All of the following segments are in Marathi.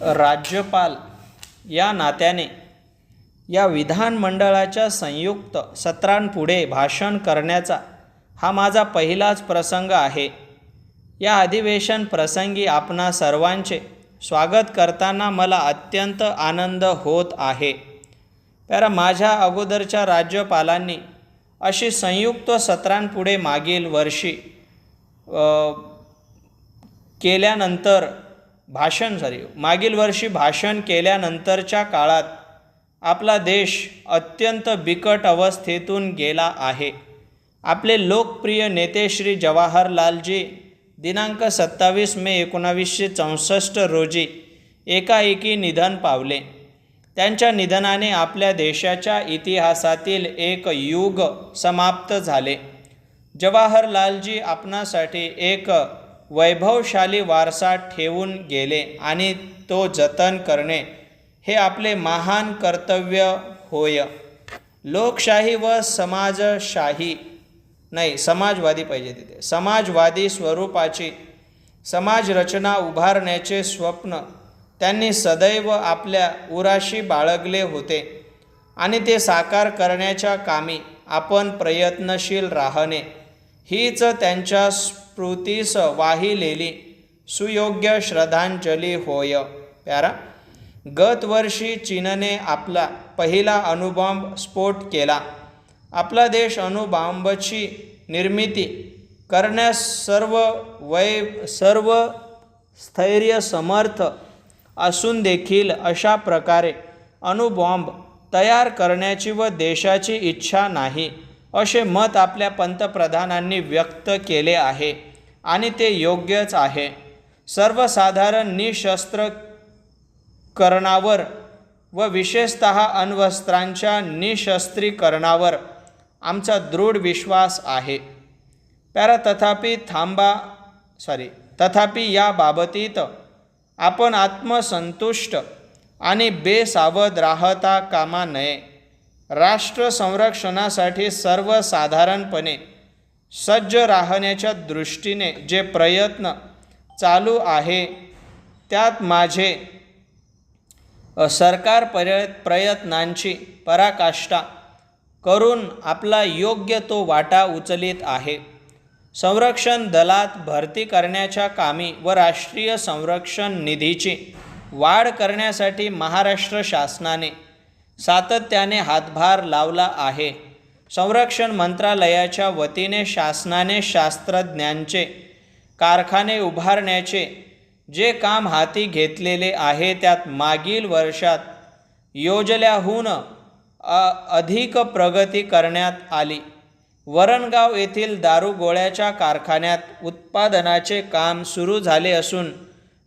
राज्यपाल या नात्याने या विधानमंडळाच्या संयुक्त सत्रांपुढे भाषण करण्याचा हा माझा पहिलाच प्रसंग आहे. या अधिवेशन प्रसंगी आपणा सर्वांचे स्वागत करताना मला अत्यंत आनंद होत आहे. तर माझ्या अगोदरच्या राज्यपालांनी अशी संयुक्त सत्रांपुढे मागील वर्षी केल्यानंतर भाषण सॉरी मागील वर्षी भाषण केल्यानंतरच्या काळात आपला देश अत्यंत बिकट अवस्थेतून गेला आहे. आपले लोकप्रिय नेते श्री जवाहरलालजी दिनांक सत्तावीस मे एकोणावीसशे चौसष्ट रोजी एकाएकी निधन पावले. त्यांच्या निधनाने आपल्या देशाच्या इतिहासातील एक युग समाप्त झाले. जवाहरलालजी आपणासाठी एक वैभवशाली वारसा ठेवून गेले आणि तो जतन करणे हे आपले महान कर्तव्य होय. लोकशाही व समाजशाही नाही समाजवादी पाहिजे तिथे. समाजवादी स्वरूपाची समाजरचना उभारण्याचे स्वप्न त्यांनी सदैव आपल्या उराशी बाळगले होते आणि ते साकार करण्याच्या कामी आपण प्रयत्नशील राहणे हीच त्यांच्या स्फूर्तीस वाहिलेली सुयोग्य श्रद्धांजली होय. प्यारा गतवर्षी चीनने आपला पहिला अणुबॉम्ब स्फोट केला. आपला देश अणुबॉम्बची निर्मिती करण्यास सर्व वै सर्व स्थैर्य समर्थ असून देखील अशा प्रकारे अणुबॉम्ब तयार करण्याची व देशाची इच्छा नाही असे मत आपल्या पंतप्रधानांनी व्यक्त केले आहे. आणि ते योग्यच आहे. सर्वसाधारण निशस्त्रकरणावर व विशेषत अण्वस्त्रांच्या निशस्त्रीकरणावर आमचा दृढ विश्वास आहे. पॅरा तथापि थांबा सॉरी तथापि या बाबतीत आपण आत्मसंतुष्ट आणि बेसावध राहता कामा नये. राष्ट्र संरक्षणासाठी सर्वसाधारणपणे सज्ज राहण्याच्या दृष्टीने जे प्रयत्न चालू आहे त्यात माझे सरकार पर्य प्रयत्नांची पराकाष्ठा करून आपला योग्य तो वाटा उचलित आहे. संरक्षण दलात भरती करण्याच्या कामी व राष्ट्रीय संरक्षण निधीची वाढ करण्यासाठी महाराष्ट्र शासनाने सातत्याने हातभार लावला आहे. संरक्षण मंत्रालयाच्या वतीने शासनाने शास्त्रज्ञांचे कारखाने उभारण्याचे जे काम हाती घेतलेले आहे त्यात मागील वर्षात योजल्याहून अधिक प्रगती करण्यात आली. वरणगाव येथील दारुगोळ्याच्या कारखान्यात उत्पादनाचे काम सुरू झाले असून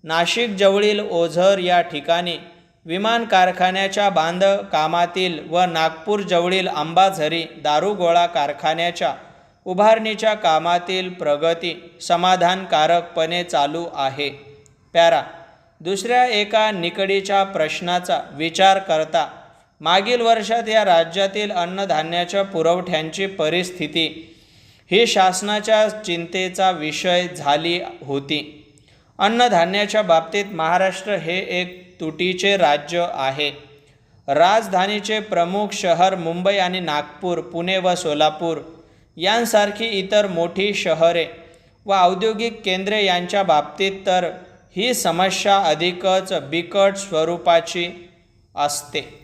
नाशिकजवळील ओझर या ठिकाणी विमान कारखान्याच्या बांधकामातील व नागपूर जवळील अंबाझरी दारुगोळा कारखान्याच्या उभारणीच्या कामातील प्रगती समाधानकारकपणे चालू आहे. पॅरा दुसऱ्या एका निकडीच्या प्रश्नाचा विचार करता मागील वर्षात या राज्यातील अन्नधान्याच्या पुरवठ्यांची परिस्थिती ही शासनाच्या चिंतेचा विषय झाली होती. अन्नधान्याच्या बाबतीत महाराष्ट्र हे एक तुटीचे राज्य आहे. राजधानीचे प्रमुख शहर मुंबई आणि नागपूर पुणे व सोलापूर यांसारखी इतर मोठी शहरे व औद्योगिक केंद्रे यांच्या बाबतीत तर ही समस्या अधिकच बिकट स्वरूपाची असते.